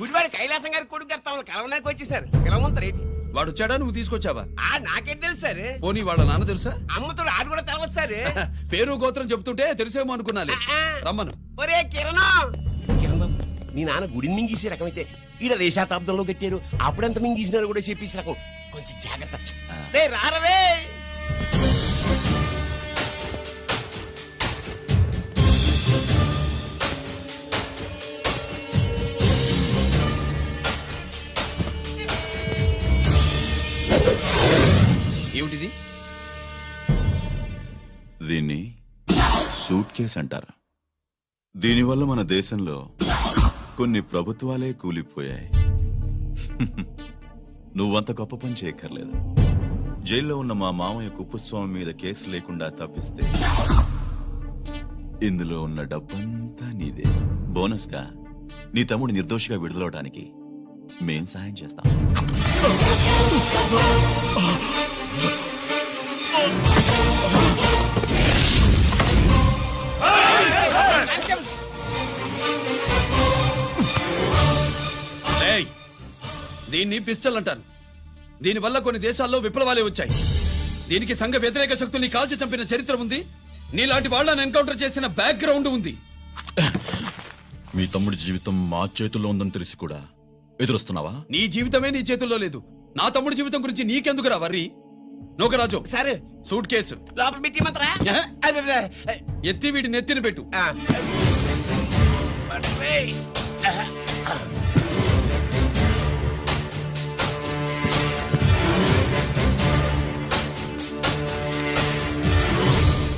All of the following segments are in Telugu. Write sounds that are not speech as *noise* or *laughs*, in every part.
గుడివాడి కైలాసం గారి కొడుకు గారు తమను కలవడానికి వచ్చేసారు. పిలవమంటారు ఏంటి వాడు వచ్చాడా? నువ్వు తీసుకొచ్చావా? ఆ నాకేం తెలుసు సార్. పోనీ వాళ్ళ నాన్న తెలుసా? అమ్మతో ఆడు కూడా తెలవచ్చు సార్. *laughs* పేరు గోత్రం చెప్తుంటే తెలిసేమో అనుకున్నాలే. రమ్మను. ఒరే కిరణం. కిరణ్ బాబు మీ నాన్న గుడిని మింగేసే రకమైతే ఈడ దేశాతాబ్దంలో కట్టారు. అప్పుడెంత మింగేసినారు కూడా చెప్పేసి రకం. కొంచెం జాగ్రత్త. రే రారవే దీన్ని సూట్ కేస్ అంటారు. దీనివల్ల మన దేశంలో కొన్ని ప్రభుత్వాలే కూలిపోయాయి. *laughs* నువ్వంత గొప్ప పని చేయక్కర్లేదు. జైల్లో ఉన్న మా మామయ్య కుప్పుస్వామి మీద కేసు లేకుండా తప్పిస్తే ఇందులో ఉన్న డబ్బంతా నీదే. బోనస్గా నీ తమ్ముడు నిర్దోషిగా విడుదలవడానికి మేం సాయం చేస్తాం. *laughs* దీన్ని పిస్టల్ అంటారు. దీనివల్ల కొన్ని దేశాల్లో విప్లవాలే వచ్చాయి. దీనికి సంఘ వ్యతిరేక శక్తుల్ని కాల్చి చంపిన చరిత్ర ఉంది. నీలాంటి వాళ్ళని ఎన్కౌంటర్ చేసిన బ్యాక్గ్రౌండ్ ఉంది. మీ తమ్ముడి జీవితం మా చేతుల్లో ఉందని తెలిసి కూడా ఎదురొస్తున్నావా? నీ జీవితమే నీ చేతుల్లో లేదు. నా తమ్ముడి జీవితం గురించి నీకెందుకురా worry? Nokaraju. Sir. Suitcase. లోపల? ఎత్తి వీడి నెత్తిన పెట్టు.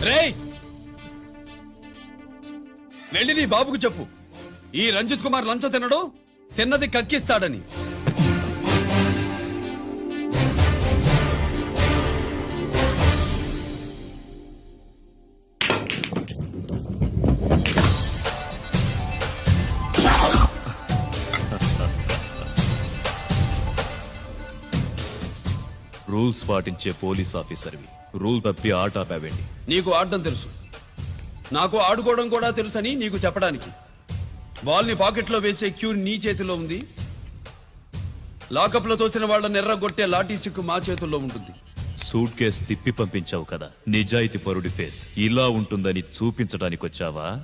రేయ్! వెళ్ళి నీ బాబుకు చెప్పు. ఈ రంజిత్ కుమార్ లంచం తినడు తిన్నది కక్కిస్తాడని. రూల్స్ పాటించే పోలీస్ ఆఫీసర్వి. రూల్ తప్పి ఆట ఆపావేంటి? నీకు ఆడడం తెలుసు. నాకు ఆడుకోవడం కూడా తెలుసని నీకు చెప్పడానికి. బాల్ని పాకెట్లో వేసే క్యూ నీ చేతిలో ఉంది. లాకప్లో తోసిన వాళ్ళని ఎర్రగొట్టే లాఠీ స్టిక్ మా చేతుల్లో ఉంటుంది. సూట్ కేస్ తిప్పి పంపించావు కదా. నిజాయితీ పరుడి ఫేస్. ఇలా ఉంటుందని చూపించడానికి వచ్చావా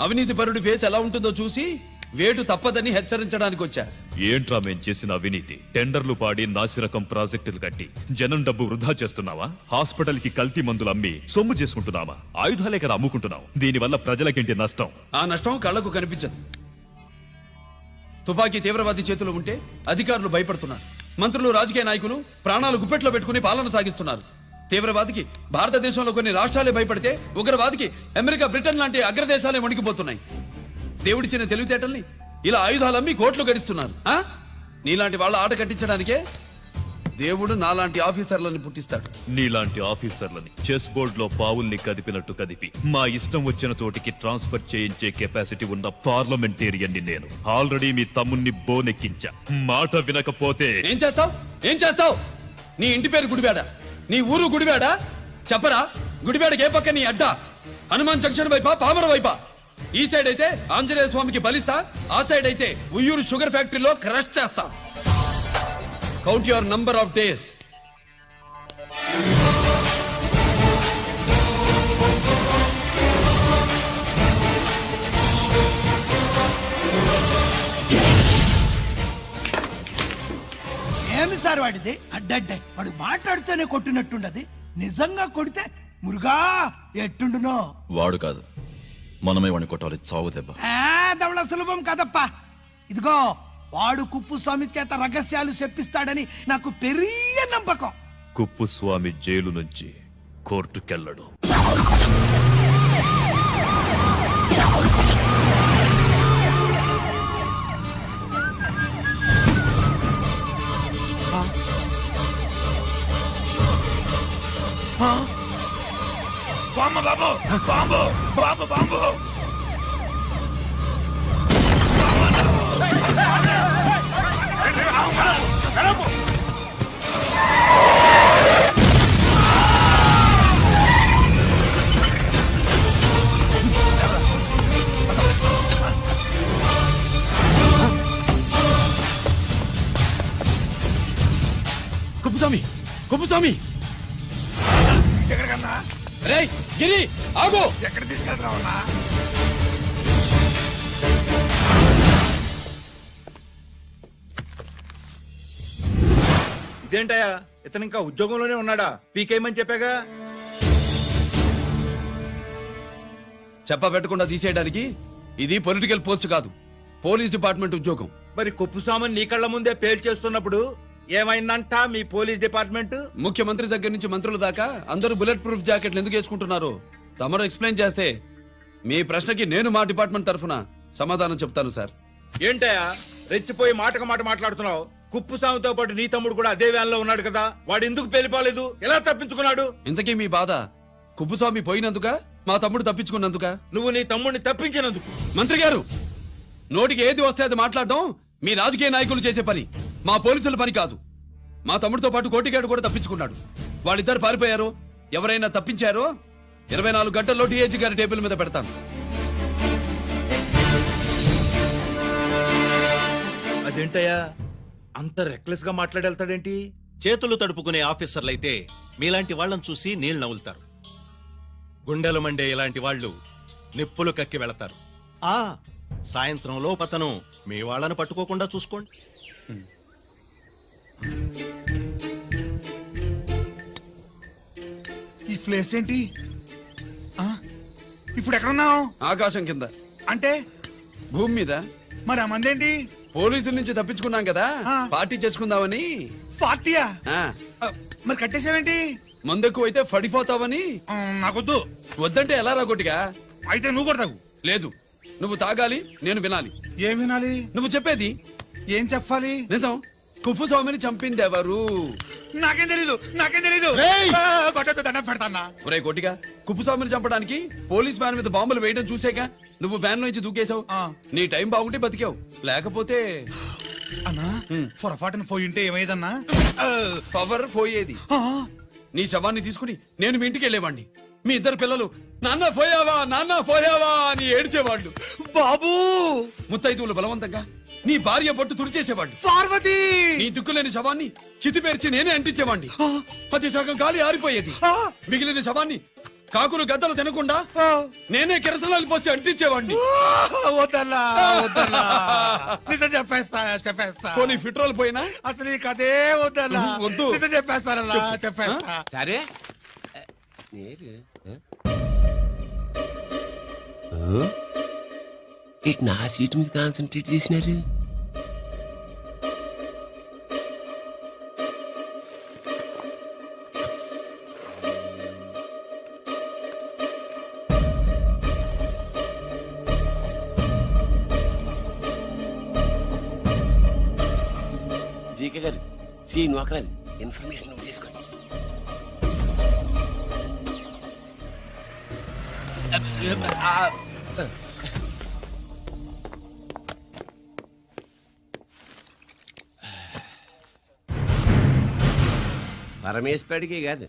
అవినీతి పరుడి ఫేస్ ఎలా ఉంటుందో చూసి వేటు తప్పదని హెచ్చరించడానికి వచ్చా. ఏంట్రా మేం చేసిన అవినీతి? టెండర్లు పాడి నాసిరకం ప్రాజెక్టులు కట్టి జనం డబ్బు వృధా చేస్తున్నావా? హాస్పిటల్కి కల్తీ మందులు అమ్మి సొమ్ము చేసుకుంటున్నావా? ఆయుధాలే కదా అమ్ముకుంటున్నావు. దీనివల్ల ప్రజలకేంటి నష్టం? ఆ నష్టం కళ్ళకు కనిపించదు. తుపాకీ తీవ్రవాది చేతిలో ఉంటే అధికారులు భయపడుతున్నారు. మంత్రులు రాజకీయ నాయకులు ప్రాణాలు గుప్పెట్లో పెట్టుకుని పాలన సాగిస్తున్నారు. తీవ్రవాదికి భారతదేశంలో కొన్ని రాష్ట్రాలే భయపడితే ఉగ్రవాదికి అమెరికా బ్రిటన్ లాంటి అగ్రదేశాలే వణికిపోతున్నాయి దేవుడిచ్చిన తెలివితేటల్ని ఇలా ఆయుధాలు అమ్మి కోట్లు గడిస్తున్నారు ఆ? నీలాంటి వాళ్ళ ఆట కట్టించడానికే దేవుడు నాలాంటి ఆఫీసర్లను పుట్టిస్తాడు. నీలాంటి ఆఫీసర్లని చెస్ బోర్డ్లో పావుల్ని కదిపినట్టు కదిపి మా ఇష్టం వచ్చిన చోటికి ట్రాన్స్ఫర్ చేయించే కెపాసిటీ ఉన్న పార్లమెంటేరియన్ని నేను ఆల్రెడీ మీ తమ్ముణ్ణి బోనెక్కించా. మాట వినకపోతే ఏం చేస్తావ్? ఏం చేస్తావ్? నీ ఇంటి పేరు గుడివాడ నీ ఊరు గుడివాడ చెప్పరా? గుడివాడకి ఏ పక్క నీ అడ్డా? హనుమాన్ జంక్షన్ వైపా పామర వైపా? ఈ సైడ్ అయితే ఆంజనేయ స్వామికి బలిస్తా ఆ సైడ్ అయితే ఉయ్యూరు షుగర్ ఫ్యాక్టరీలో క్రష్ చేస్తా. Count your number of days ఏమి సార్ వాడిది? అడ్డడ్డే. వాడు మాట్లాడుతూనే కొట్టినట్టుండది. నిజంగా కొడితే మురుగా ఎట్టుండునో. వాడు కాదు. మనమే వాడిని కొట్టాలి చావు దెబ్బ. దవళ సులభం కదప్పా. ఇదిగో వాడు కుప్పు స్వామి చేత రహస్యాలు చెప్పిస్తాడని నాకు పెరియ నమ్మకం. కుప్పుస్వామి జైలు నుంచి కోర్టుకెళ్ళడు. బాంబు బాబు bomb bomb bomb Kuppuswamy Kuppuswamy ఎక్కడికన్నా? రే గిరి ఆగు. ఎక్కడ తీసుకెళ్తున్నావన్నా ఇదేంటయ్యా? ఇతను ఇంకా ఉద్యోగంలోనే ఉన్నాడా? పీకేయమని చెప్పాగా? చెప్ప పెట్టకుండా తీసేయడానికి ఇది పొలిటికల్ పోస్ట్ కాదు. పోలీస్ డిపార్ట్మెంట్ ఉద్యోగం. మరి కొప్పు సామాన్ నీ కళ్ళ ముందే పేల్చేస్తున్నప్పుడు ఏమైందంట మీ పోలీస్ డిపార్ట్మెంట్? ముఖ్యమంత్రి దగ్గర నుంచి మంత్రుల దాకా అందరూ బుల్లెట్ ప్రూఫ్ జాకెట్లు ఎందుకు వేసుకుంటున్నారు? తమరు ఎక్స్ప్లెయిన్ చేస్తే మీ ప్రశ్నకి నేను మా డిపార్ట్మెంట్ తరఫున సమాధానం చెప్తాను సార్. ఏంటయ్యా? రెచ్చిపోయి మాటకు మాట మాట్లాడుతున్నావు. కుప్పు సాముతో పాటు నీ తమ్ముడు కూడా అదే వ్యాన్లో ఉన్నాడు కదా. వాడు ఎందుకు పేలిపోలేదు? ఎలా తప్పించుకున్నాడు? ఇంతకీ మీ బాధ కుప్పుస్వామి పోయినందుక? మా తమ్ముడు తప్పించుకున్నందుక? నువ్వు నీ తమ్ముడిని తప్పించినందుకు. మంత్రి గారు నోటికి ఏది వస్తే అది మాట్లాడడం మీ రాజకీయ నాయకులు చేసే పని. మా పోలీసుల పని కాదు. మా తమ్ముడితో పాటు కోటిగాడు కూడా తప్పించుకున్నాడు. వాళ్ళిద్దరు పారిపోయారు. ఎవరైనా తప్పించారో? ఇరవై నాలుగు గంటల్లో డిఐజీ గారి టేబుల్ మీద పెడతాను. అదేంటయ్యా? అంత రెక్లెస్గా మాట్లాడేళ్తాడేంటి? చేతులు తడుపుకునే ఆఫీసర్లైతే మీలాంటి వాళ్ళని చూసి నీళ్ళు నవ్వులుతారు. గుండెలు మండే ఇలాంటి వాళ్ళు నిప్పులు కక్కి వెళతారు. ఆ! సాయంత్రంలో పతను మీ వాళ్ళని పట్టుకోకుండా చూసుకోండి. ఈ ప్లేస్ ఏంటి? ఆ? ఇప్పుడు ఎక్కడున్నావు ఆకాశం కింద. అంటే? భూమి మీద. మరి ఆ మంది ఏంటి పోలీసుల నుంచి తప్పించుకున్నాం కదా. ఆ. పార్టీ చేసుకుందామని. పార్టీయా? ఆ, ఆ, మరి కట్టేసావేంటి మందెక్కువ అయితే పడిపోతావని ఆ, నాకొద్దు. వద్దంటే ఎలా రా కొట్టిగా? అయితే నువ్వు కూడా తాగు. లేదు. నువ్వు తాగాలి నేను వినాలి. ఏం వినాలి? నువ్వు చెప్పేది. ఏం చెప్పాలి? నిజం. కుఫు స్వామిని చంపింది ఎవరు నాకేం తెలీదు నాకేం తెలీదు. రేయ్! ఆ, కొట్టొద్దు దండం పెడతానా ఒరే కొట్టిగా కుప్పుస్వామిని చంపడానికి పోలీస్ వ్యాన్ మీద బాంబులు వేయడం చూసాక నువ్వు వ్యాన్ నుంచి దూకేశావు. ఆ. నీ టైం బాగుంటే బతికావు. లేకపోతే అన్నా పొరపాటున పోయి ఉంటే ఏమైందన్నా పవర్ పోయేది. నీ శవాన్ని తీసుకుని నేను మీ ఇంటికి వెళ్ళేవాడిని మీ ఇద్దరు పిల్లలు నాన్న పోయావా నాన్న పోయావా అని ఏడ్చేవాళ్ళు. బాబు! ముత్తైదువులు బలవంతంగా నీ భార్య బొట్టు తుడిచేసేవాళ్ళు. పార్వతి! నీ దిక్కులేని శవాన్ని చితి పేర్చి నేనే అంటించేవాడిని అది సగం గాలి ఆరిపోయేది. మిగిలిన శవాన్ని కాకులు గద్దలు తినకుండా నేనే కిరసనాలు పోసి అంటించేవాడిని వద్దల్లా వద్దల్లా నిజం చెప్పేస్తా చెప్పేస్తా. పోనీ ఫిట్రోల్ పోయినా? అసలు ఈ కథే వద్దల్లా వద్దు. నిజం చెప్పేస్తానల్లా చెప్పేస్తా. సరే. నేరు. ఇటు నా సీట్ మీద కాన్సన్ట్రేట్ చేసినారు సి నోకరాజు ఇన్ఫర్మేషన్ నువ్వు చేసుకోండి పరమేశ్వరుడికి కాదు.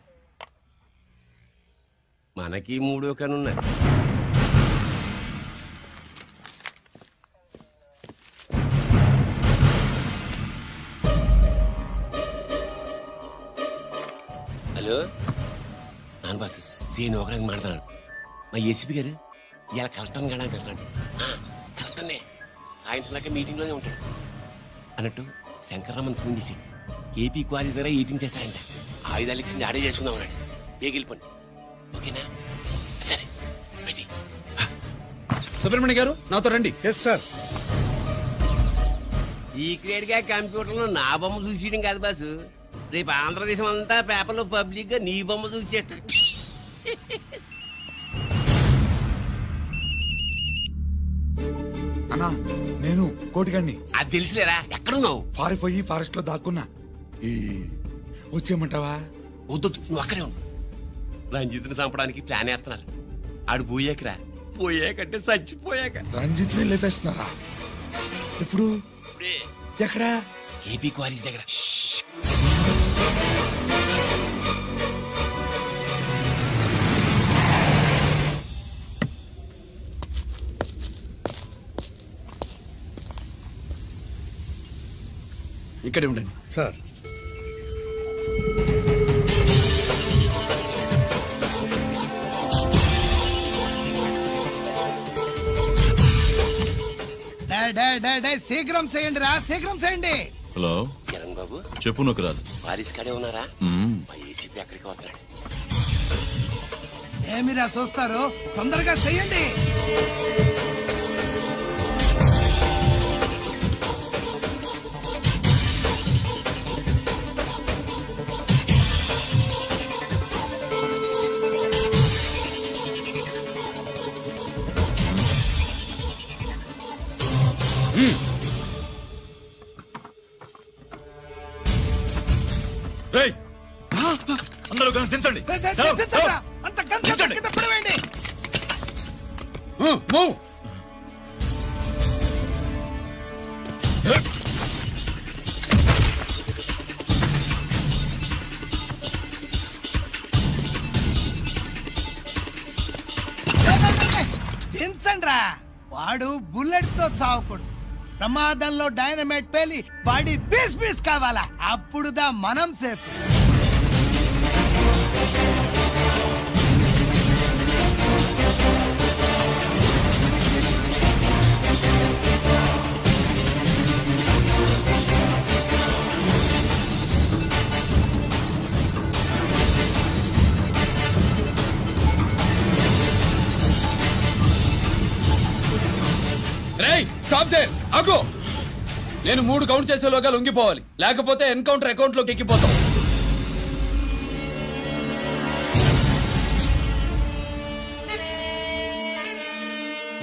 మనకి మూడో కనున్నాయి సీన్ ఒకరికి మాట్లాడుతున్నాను మా ఏసీపీ గారు ఇలా కలెక్టర్ని వెళ్ళడానికి వెళ్తాడు కలెక్టర్నే సాయంత్రం దాకా మీటింగ్లోనే ఉంటాడు. అన్నట్టు శంకర్రామన్ ఫోన్ చేసి ఏపీ క్వారీ ద్వారా ఈటింగ్ చేస్తారంట ఆయుధాలు ఇచ్చింది ఆడే చేసుకుందాం అన్నాడు. బేగిలిపోండి ఓకేనా? సరే రెడీ. సుబ్రహ్మణ్య గారు నాతో రండి. ఎస్ సార్ సీక్రెట్గా కంప్యూటర్లో నా బొమ్మ చూసేయడం కాదు బాసు. రేపు ఆంధ్రదేశం అంతా పేపర్లో పబ్లిక్గా నీ బొమ్మ చూసి చేస్తా. అన్నా నేను కోటిగాడిని. అది తెలిసిలేరా ఎక్కడున్నావు? పారిపోయి ఫారెస్ట్లో దాక్కున్నా. ఈ వచ్చేయమంటావా? వద్దు నువ్వు అక్కడే ఉండు. రంజిత్ని చంపడానికి ప్లాన్ వేస్తున్నారు. ఆడు పోయాకరా. పోయాకంటే చచ్చిపోయాక. రంజిత్ని లేపేస్తున్నారా? ఇప్పుడు ఇప్పుడే. ఎక్కడా? ఏపీ కాలేజ్ దగ్గర. ఇక్కడే ఉండండి. సార్. డే, డే, డే, డే, శీఘ్రం చేయండి రా శీఘ్రం చేయండి. హలో. కిరణ్ బాబు. చెప్పు నొకరాజు పాలిస్ కాడే ఉన్నారా. మా ఏసీపీ అక్కడికి వస్తున్నాడు. ఏమిరా చూస్తారు? తొందరగా చెయ్యండి కలిసి దించండి. అంత పడవేయండి. మూవ్. దించండ్రా. వాడు బుల్లెట్తో చావకూడదు. ప్రమాదంలో డైనమైట్ పేలి బాడీ పీస్ పీస్ కావాలా? అప్పుడుదా మనం సేఫ్. Stop they. ఆగు. నేను మూడు కౌంట్ చేసేలోగా లొంగిపోవాలి. లేకపోతే ఎన్కౌంటర్ అకౌంట్లోకి ఎక్కిపోతాం.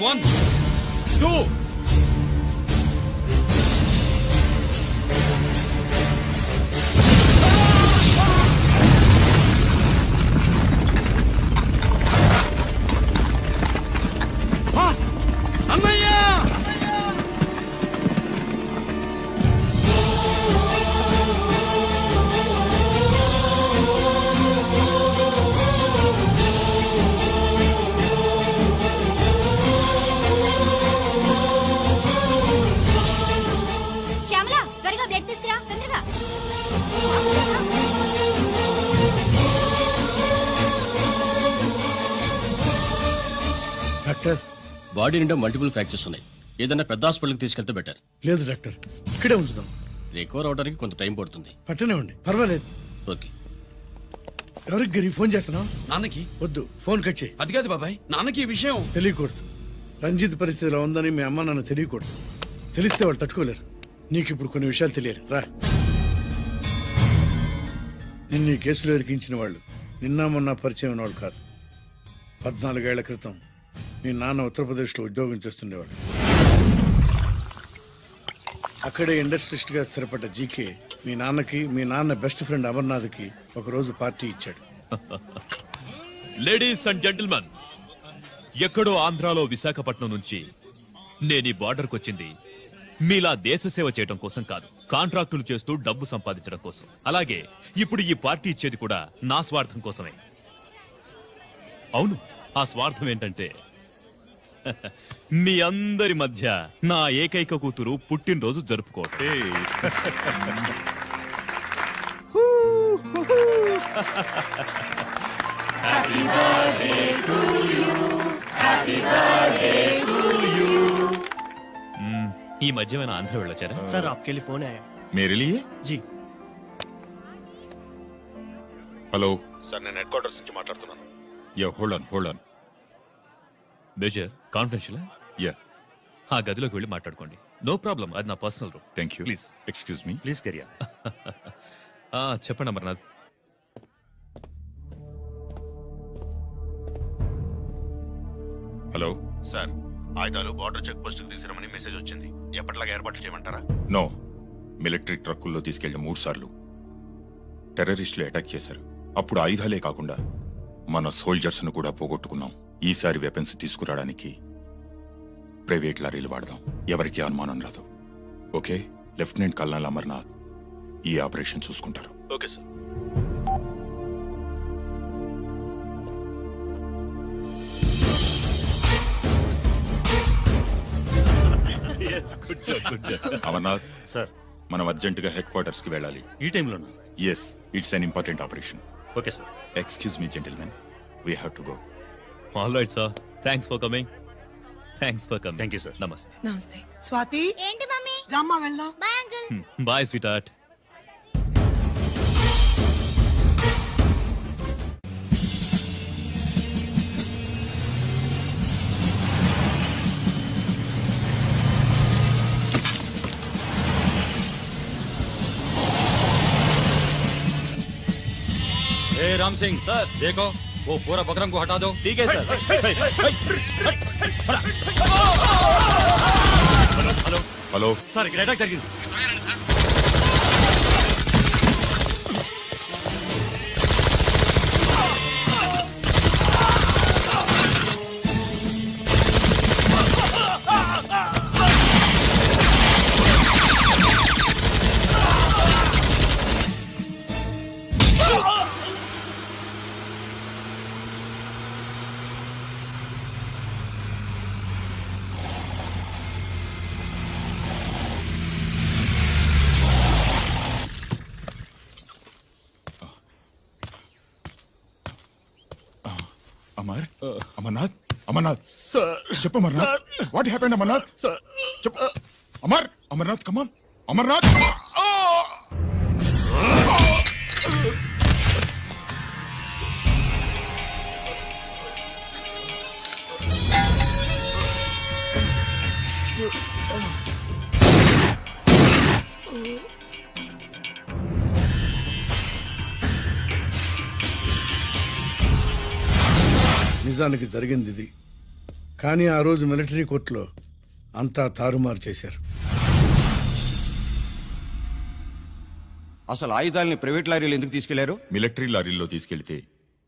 వన్ టూ బాడీ నిండా మల్టిపుల్ ఫ్రాక్చర్స్ ఉన్నాయి. ఏదైనా పెద్ద హాస్పిటల్కి తీసుకెళ్తే బెటర్. లేదు డాక్టర్. ఇక్కడే ఉంచుదాం. రికవర్ అవడానికి కొంత టైం పడుతుంది. పట్టనే ఉండి. పర్వాలేదు. ఓకే. ఎవరికి గిరి ఫోన్ చేస్తున్నావు? నాన్నకి? వద్దు ఫోన్ కట్ చేయి. అది కాదు బాబాయ్ నాన్నకి ఈ విషయం. తెలియకూడదు. రంజిత్ పరిస్థితిలో ఉందని మీ అమ్మ నాన్న తెలియకూడదు. తెలిస్తే వాళ్ళు తట్టుకోలేరు. నీకు ఇప్పుడు కొన్ని విషయాలు తెలియాలి. రా. నిన్ను ఈ కేసులో ఇరికించిన వాళ్ళు నిన్న మొన్న పరిచయం ఉన్న వాళ్ళు కాదు. పద్నాలుగేళ్ళ క్రితం మీ నాన్న ఉత్తరప్రదేశ్లో ఉద్యోగం చేస్తుండేవాడు. అక్కడే ఇండస్ట్రిస్ట్గా స్థిరపడ్డ జీకే మీ నాన్నకి మీ నాన్న బెస్ట్ ఫ్రెండ్ అమర్నాథ్కి ఒకరోజు పార్టీ ఇచ్చాడు. లేడీస్ అండ్ జెంటిల్మెన్ ఎక్కడో ఆంధ్రాలో విశాఖపట్నం నుంచి నేను ఈ బార్డర్కి వచ్చింది. మీలా దేశ సేవ చేయడం కోసం కాదు కాంట్రాక్టులు చేస్తూ డబ్బు సంపాదించడం కోసం. అలాగే ఇప్పుడు ఈ పార్టీ ఇచ్చేది కూడా నా స్వార్థం కోసమే. అవును ఆ స్వార్థం ఏంటంటే మీ అందరి మధ్య నా ఏకైక కూతురు పుట్టినరోజు జరుపుకోవటం మ్మ్. ఈ మధ్యమైన ఆంధ్ర వెళ్ళొచ్చారా సార్ आपके लिए फोन आया मेरे लिए जी హలో సార్ నేను హెడ్ క్వార్టర్స్ నుంచి మాట్లాడుతున్నాను yeah hold on hold on major confidential yeah ఆ గదిలోకి వెళ్ళి మాట్లాడుకోండి. నో ప్రాబ్లం అది నా personal room thank you Please. Excuse me please కెరియా చెప్పండి అమర్నాథ్. హలో సార్ ఆయుధాలు బార్డర్ చెక్ పోస్ట్కి తీసుకురమని మెసేజ్ వచ్చింది. ఎప్పటిలాగా ఏర్పాట్లు చేయమంటారా? నో మిలిటరీ ట్రక్కుల్లో తీసుకెళ్ళిన మూడు సార్లు. టెర్రరిస్టులు అటాక్ చేశారు. అప్పుడు ఆయుధాలే కాకుండా మన సోల్జర్స్ను కూడా పోగొట్టుకున్నాం. ఈసారి వెపన్స్ తీసుకురావడానికి ప్రైవేట్ లారీలు వాడదాం. ఎవరికి అనుమానం రాదు. ఓకే? లెఫ్టినెంట్ కల్నల్ అమర్నాథ్ ఈ ఆపరేషన్ చూసుకుంటారు. Okay sir. అమర్నాథ్ సార్. మనం అర్జెంటుగా హెడ్ క్వార్టర్స్కి వెళ్ళాలి. ఈ టైంలో yes it's an important operation okay sir. Excuse me gentlemen we have to go all right sir thanks for coming thanks for coming thank you sir నమస్తే నమస్తే స్వాతి ఏంటి మమ్మీ రమ్మా వెళ్దాం bye uncle bye sweetheart ए राम सिंह सर देखो वो पूरा बकरम को हटा दो ठीक है सर हेलो హలో సార్ ఇక్కడ అటాక్ జరిగింది అమర్నాథ్. అమర్నాథ్ చెప్పు అమర్నాథ్. What happened Amarnath? చెప్పు. Amar Amarnath come on Amarnath. నిజానికి జరిగింది ఇది. కానీ ఆ రోజు మిలిటరీ కోర్టులో అంతా తారుమారు చేశారు. అసలు ఆయుధాలని ప్రైవేట్ లారీలు ఎందుకు తీసుకెళ్ళారు? మిలిటరీ లారీల్లో తీసుకెళ్తే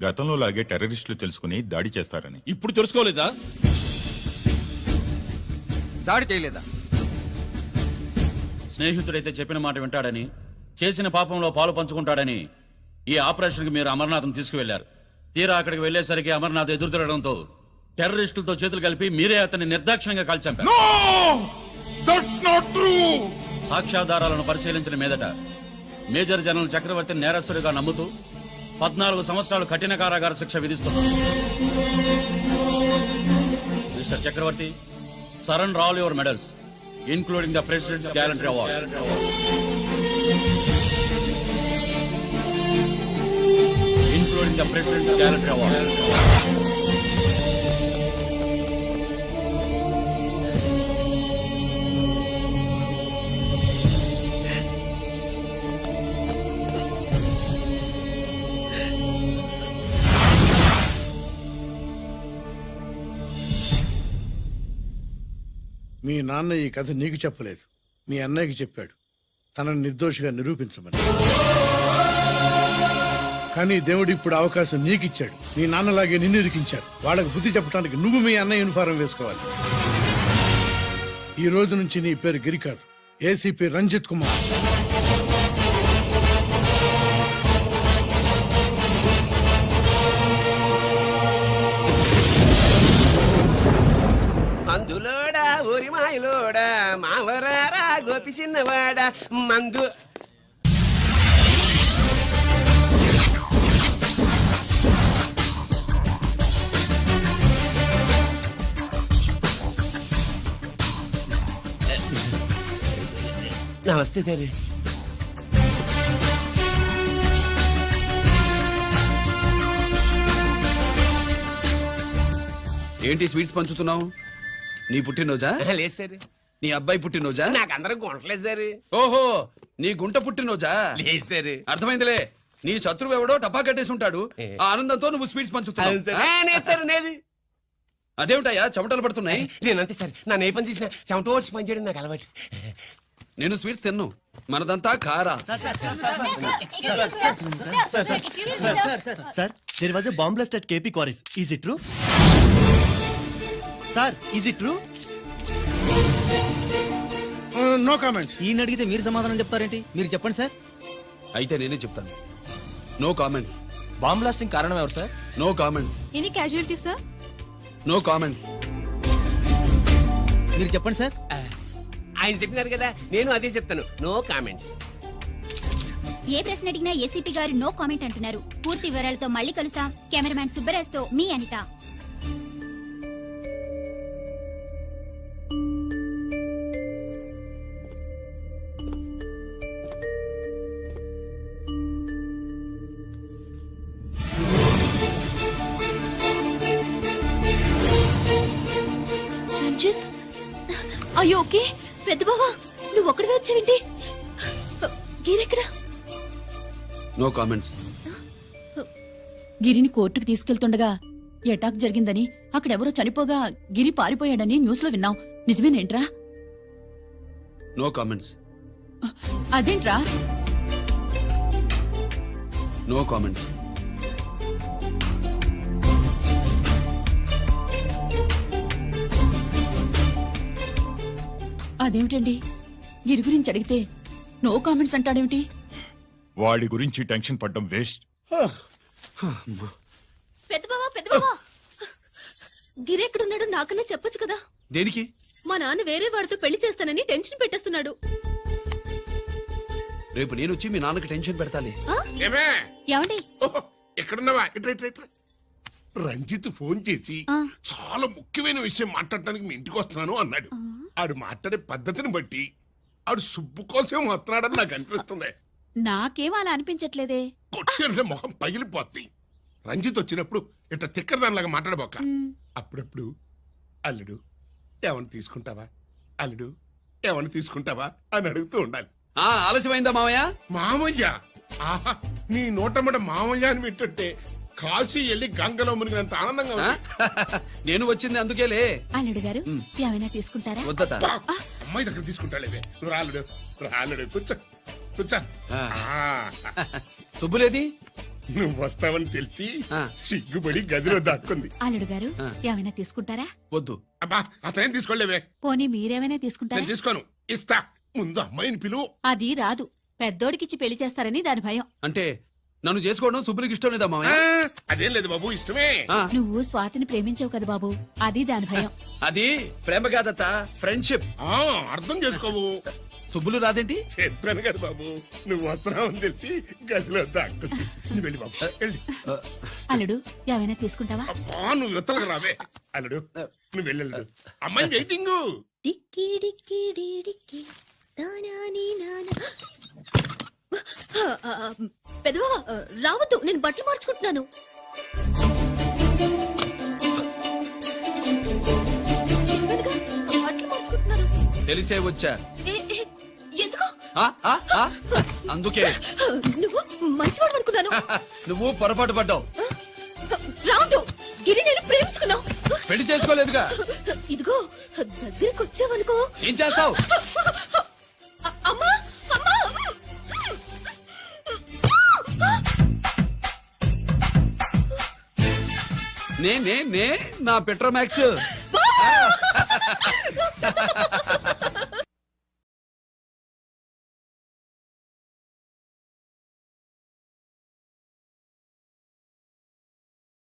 గతంలో లాగే టెర్రరిస్టులు తెలుసుకుని దాడి చేస్తారని. ఇప్పుడు తెలుసుకోలేదా? దాడి చేయలేదా? స్నేహితుడైతే చెప్పిన మాట వింటాడని చేసిన పాపంలో పాలు పంచుకుంటాడని ఈ ఆపరేషన్కి మీరు అమర్నాథ్ను తీసుకువెళ్ళారు తీరా అక్కడికి వెళ్ళేసరికి అమర్నాథ్ ఎదురు తిరగడంతో టెర్రరిస్టులతో చేతులు కలిపి మీరే అతన్ని నిర్దాక్షిణ్యంగా కాల్చంపారు దట్స్ నాట్ ట్రూ సాక్ష్యాధారాలను పరిశీలించిన మీదట మేజర్ జనరల్ చక్రవర్తిని నేరస్తుడిగా నమ్ముతూ పద్నాలుగు సంవత్సరాలు కఠిన కారాగార శిక్ష విధిస్తున్నారు. Mister Chakravarthy surrender all your medals including the president's gallantry award including the president's gallantry award మీ నాన్న ఈ కథ నీకు చెప్పలేదు. మీ అన్నయ్యకి చెప్పాడు. తనని నిర్దోషిగా నిరూపించమని. కానీ దేవుడు ఇప్పుడు అవకాశం నీకిచ్చాడు. మీ నాన్నలాగే నిన్ను ఇరికించాడు. వాళ్ళకి బుద్ధి చెప్పడానికి నువ్వు మీ అన్నయ్య యూనిఫారం వేసుకోవాలి. ఈ రోజు నుంచి నీ పేరు గిరి కాదు ఏసీపీ రంజిత్ కుమార్. చిన్నవాడా మందు. నమస్తే సరే ఏంటి స్వీట్స్ పంచుతున్నావు? నీ పుట్టినరోజా? లేదు సార్. నీ అబ్బాయి పుట్టినరోజా నాకు అందరూ గుంటలేదు సార్ ఓహో నీ గుంట పుట్టినరోజా లేదు సార్ అర్థమైందిలే నీ శత్రువు ఎవడో టపా కట్టేసి ఉంటాడు ఆ ఆనందంతో నువ్వు స్వీట్స్ లేదు అదేమిటయ్యా చెమటలు పడుతున్నాయి నేనంతే సార్ నా ఏ పని చేసినా చెమట ఓడ్చి పని చేయడం నాకు అలవాటు నేను స్వీట్స్ తిన్ను మనదంతా కారా sir there was a bomb blast at KP quarries is it true sir is it true no comments. ఈయన అడిగితే మీరు సమాధానం చెప్తారేంటి? మీరు చెప్పండి సార్. అయితే నేనే చెప్తాను. No comments. బాంబ్ బ్లాస్టింగ్ కారణం ఎవరు sir? No comments. Any casualty sir no comments. మీరు చెప్పండి సార్. ఆయన చెప్పినారు కదా నేను అదే చెప్తాను. No comments. ఏ ప్రశ్న అడిగినా ఏసీపీ గారు నో కామెంట్ అంటున్నారు. పూర్తి వివరాలతో మళ్ళీ కలుస్తాం. కెమెరామ్యాన్ సుబ్బరాజ్తో మీ అనిత. కామెంట్స్ గిరిని కోర్టుకు తీసుకెళ్తుండగా ఎటాక్ జరిగిందని అక్కడెవరో చనిపోగా గిరి పారిపోయాడని న్యూస్లో విన్నాం. నిజమేనేంట్రా? నో కామెంట్స్ అదేంట్రా? నో కామెంట్స్ అదేమిటండి? గిరి గురించి అడిగితే నో కామెంట్స్ అంటాడేమిటి? వాడి గురించి టెన్షన్ పడ్డం వేస్ట్. పెద్ద బావా పెద్ద బావా. గిరి ఎక్కడున్నాడు నాకన్నా చెప్పొచ్చు కదా? దేనికి? మా నాన్న వేరే వాడితో పెళ్ళి చేస్తానని టెన్షన్ పెట్టేస్తున్నాడు. రేపు నేను వచ్చి మీ నాన్నకి టెన్షన్ పెడతాలే. ఏమే? ఏమండి? ఓహో, ఎక్కడున్నావా? ఇట్రా ఇట్రా ఇట్రా రంజిత్ ఫోన్ చేసి ఆ. చాలా ముఖ్యమైన విషయం మాట్లాడటానికి మీ ఇంటికి వస్తున్నాను అన్నాడు. ఆడు మాట్లాడే పద్ధతిని బట్టి ఆడు సుబ్బు కోసం వస్తున్నాడని నాకు అనిపిస్తుంది. నాకేం అలా అనిపించట్లేదే? మొహం పగిలిపోద్ది. రంజిత్ వచ్చినప్పుడు ఇట్లా తిక్కరదానిలాగా మాట్లాడబోక. అప్పుడప్పుడు అల్లుడు ఏమని తీసుకుంటావా? అల్లుడు ఏమని తీసుకుంటావా? అని అడుగుతూ ఉండాలి. ఆ ఆలస్యమైందా మావయ్య? మామయ్య? ఆహా నీ నోటమ్మట మామయ్య అని వింటుంటే కాశీ వెళ్ళి గంగలో మునిగినంత ఆనందంగా? ఉంది. *laughs* నేను వచ్చింది అందుకేలే. అల్లుడు గారు ఏమైనా తీసుకుంటారా? అబ్బా, అమ్మాయి దగ్గర తీసుకుంటాలేవే నువ్వు రాలుడు రాలుడు కూర్చో కూర్చో. ఆ. ఆ, *laughs* సుబ్బులేది? నువ్వు వస్తావని తెలిసి ఆ. సిగ్గుపడి గదిలో దాక్కుంది. అల్లుడు గారు ఏమైనా తీసుకుంటారా? వద్దు. అబ్బా అతనేం తీసుకోలేవే. పోనీ మీరేమైనా తీసుకుంటారా? నేను తీసుకోను. ఇస్తా. ముందు అమ్మాయిని పిలువు. అది రాదు. పెద్దోడికిచ్చి పెళ్ళి చేస్తారని దాని భయం. అంటే నన్ను చేసుకోవడం సుబ్బులకి ఇష్టం లేదా ఆ, మావయ్య అదేం లేదు బాబు ఇష్టమే. ఆ, నువ్వు స్వాతిని ప్రేమించావు కదా బాబు అది దాని భయం. అది ప్రేమ కాదత్త ఫ్రెండ్షిప్. ఆ అర్థం చేసుకోవు. సుబ్బులు రాదేంటి? చెప్పాను కదా బాబు నువ్వు వస్తున్నావని తెలిసి గదిలో దాక్కుంది నువ్వు వెళ్ళి బాబు వెళ్ళి. అల్లుడు ఏమైనా తీసుకుంటావా? అబ్బా నువ్వు యువతలకు రావే. అల్లుడు నువ్వు వెళ్ళడు అమ్మాయి వెయిటింగ్. డిక్కి డిక్కి డి డిక్కి. తానాని నానా. ఆ, రావద్దు నేను బట్టలు మార్చుకుంటున్నాను. తెలిసే వచ్చా? అందుకే. నువ్వు మంచివాడు అనుకున్నాను. నువ్వు పొరపాటు పడ్డావు. రావద్దు గిరి నేను ప్రేమించుకున్నావు. పెళ్ళి చేసుకోలేదుగా. ఇదిగో దగ్గరికి వచ్చావనుకో ఏం చేస్తావు? నే నే నే నా పెట్రోమాక్స్. *laughs* *laughs*